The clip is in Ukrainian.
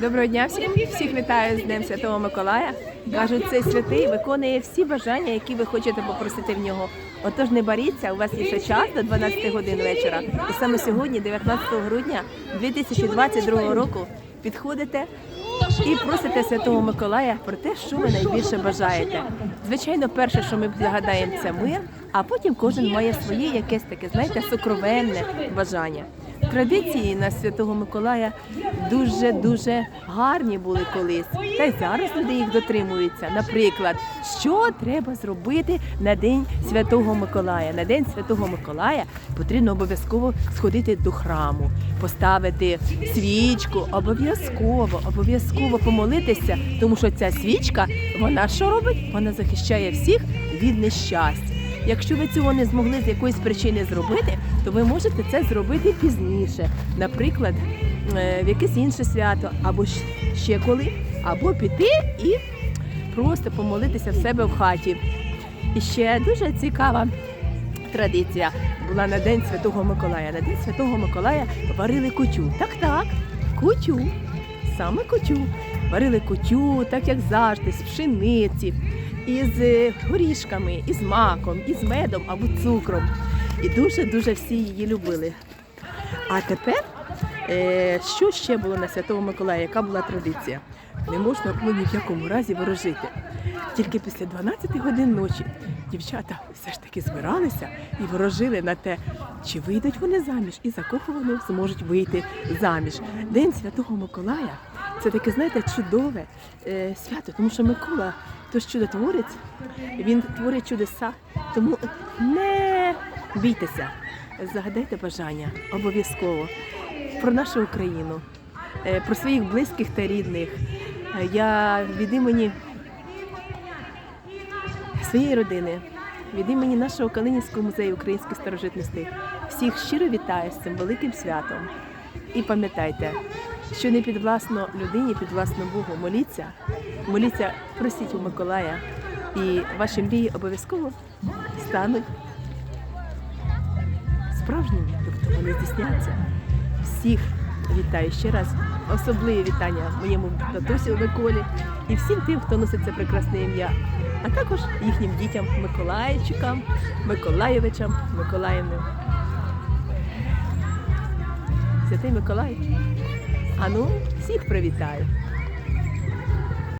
Доброго дня всім. Всіх вітаю з Днем Святого Миколая. Кажуть, цей святий виконує всі бажання, які ви хочете попросити в нього. Отож, не боріться, у вас є ще час до 12 годин вечора. І саме сьогодні, 19 грудня 2022 року, підходите і просите Святого Миколая про те, що ви найбільше бажаєте. Звичайно, перше, що ми загадаємо, це мир, а потім кожен має своє якесь таке, знаєте, сокровенне бажання. Традиції на Святого Миколая дуже дуже гарні були колись. Та й зараз люди їх дотримуються. Наприклад, що треба зробити на День Святого Миколая? На День Святого Миколая потрібно обов'язково сходити до храму, поставити свічку, обов'язково, обов'язково помолитися, тому що ця свічка, вона що робить? Вона захищає всіх від нещастя. Якщо ви цього не змогли з якоїсь причини зробити, то ви можете це зробити пізніше, наприклад, е, в якесь інше свято, або ще коли, або піти і просто помолитися в себе в хаті. І ще дуже цікава традиція була на День Святого Миколая. На День Святого Миколая варили кутю. Так, так, кутю. Саме кутю. Варили кутю, так як завжди, з пшениці, із е, горішками, із маком, із медом або цукром. І дуже-дуже всі її любили. А тепер, е, що ще було на Святого Миколая? Яка була традиція? Не можна було ні в якому разі ворожити. Тільки після 12 годин ночі дівчата все ж таки збиралися і ворожили на те, чи вийдуть вони заміж і за кого вони зможуть вийти заміж. День Святого Миколая це таке, знаєте, чудове е, свято, тому що Микола, то чудотворець, він творить чудеса. Тому не бійтеся, загадайте бажання обов'язково про нашу Україну, е, про своїх близьких та рідних. Я від імені своєї родини, від імені нашого Калинівського музею українських старожитностей всіх щиро вітаю з цим великим святом. І пам'ятайте, що не підвласно людині, підвласно Богу. Моліться, моліться, просіть у Миколая, і ваші мрії обов'язково стануть справжніми, тобто вони здійсняться. Всіх вітаю ще раз. Особливі вітання моєму татусю Миколі і всім тим, хто носить це прекрасне ім'я, а також їхнім дітям Миколайчикам, Миколаєвичам, Миколаївним. Святий Миколай. А ну, всіх привітаю!